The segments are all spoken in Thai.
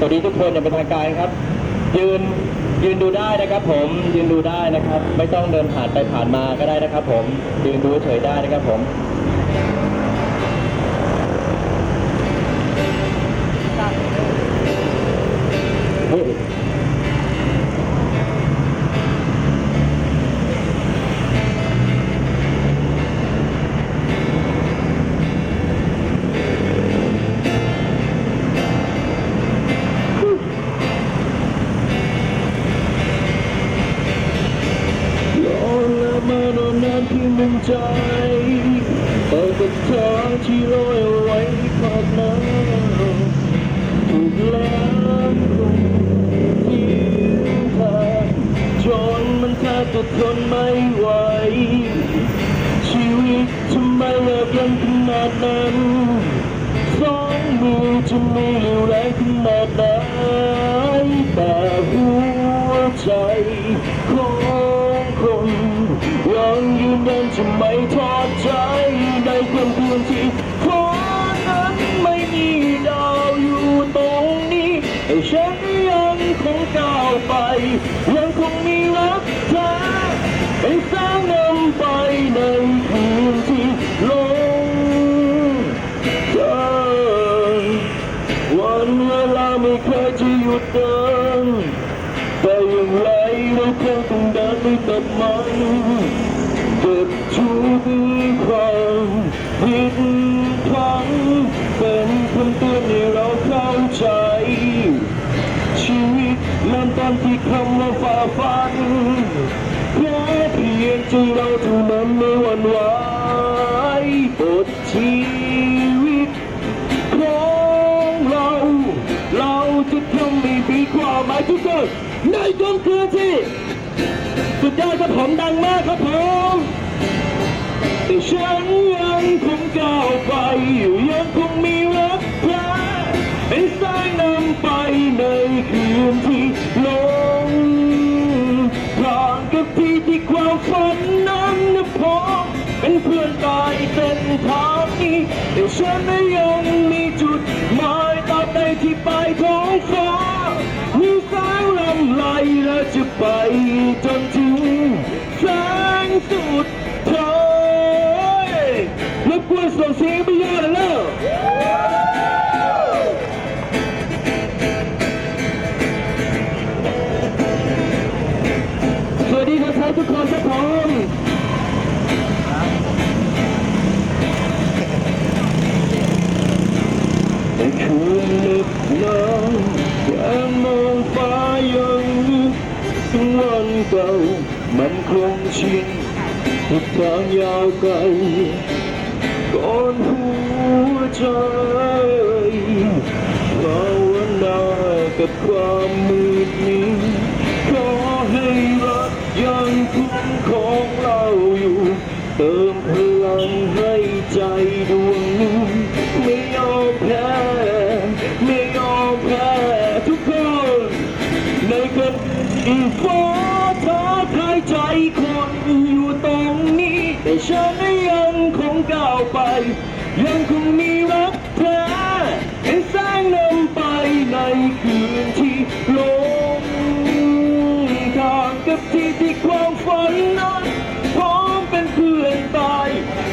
สวัสดีทุกคนอย่างเป็นทางการครับ ยืนยืนดูได้นะครับ ผมยืนดูได้นะครับ ไม่ต้องเดินผ่านไปผ่านมาก็ได้นะครับ ผมยืนดูเฉยได้นะครับผมเฮ้านที่มุมใจ เปิดกับทางที่โรยเอาไว้ภาพนั้นถูกแล้วคงทิ้งทางจนมันแทบจะทนไม่ไหว ชีวิตทำไมเลิกยังขนาดนั้นสองมือจะมีเรี่ยวแรงขนาดไหนแต่ ยังยืนจะไม่ทอดใจในความเพียงที่ฟ้านั้นไม่มีดาวอยู่ตรงนี้แต่ฉันยังคงก้าวไป ยังคงมีรักเธอเป็นแสงนำไปในคืนที่ลงเดินวันเวลาไม่เคยจะหยุดเดินแต่อย่างไรเราคงต้องเดินไปกับมัน เก็บทุกความผิดพลังเป็นคำเตือนให้เราเข้าใจ ชีวิตเริ่มต้นที่คำว่าฝ่าฟันแค่เพียงใจเราเท่านั้นไม่หวั่นไหวบทชีวิตของเรา เราจะทำให้มีความหมายที่สุดในกองคืนที่สุดยอดครับผมดังมากครับผม แต่ฉันยังคงก้าวไปอยู่ยังคงมีรักแท้เป็นสายนำไปในคืนที่ลงทางกับที่ที่ความฝันนั้นนะพอเป็นเพื่อนตายเส้นทางนี้แต่ฉันยังมีจุดหมายตราบใดที่ปลายท้องฟ้ามีแสงลำไหลและจะไปจนถึงแสงสุด ส่งเสียงไปเยอะเลยสวัสดีครับทุกคนครับผมในคืนลึกน้ำแค่มองฟ้ายังนึกถึงวันเก่ามันคงชินทุกทางยาวไกล วใจภาวันากับความมืดนี้ขอให้รักยังคุ้มของเราอยู่ เติมพลังให้ใจดวงนี้ไม่ยอมแพ้ไม่ยอมแพ้ทุกคนในคนที่ฟ้าท้าทายใจคนอยู่ตรงนี้ แต่ฉันยังคงก้าวไป ยังคงมี ที่ที่ความฝันนั้นพร้อมเป็นเพื่อนตาย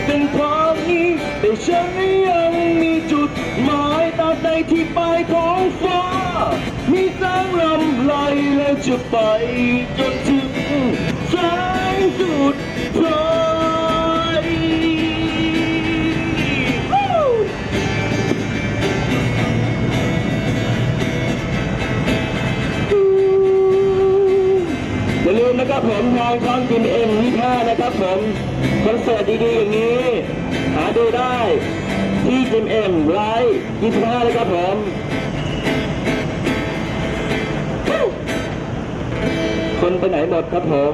เป็นทางนี้แต่ฉันยังมีจุดหมายตาใดที่ปลายท้องฟ้า มีแสงลำไรและจะไปจนถึงแสง นะครับผมทางช่องกิมเอ็มยี่ห้านะครับผมคอนเสิร์ตดีๆอย่างนี้ หาดูได้ที่จิมเอ็มไลฟ์ยี่ห้านะครับผมคนไปไหนหมดครับผม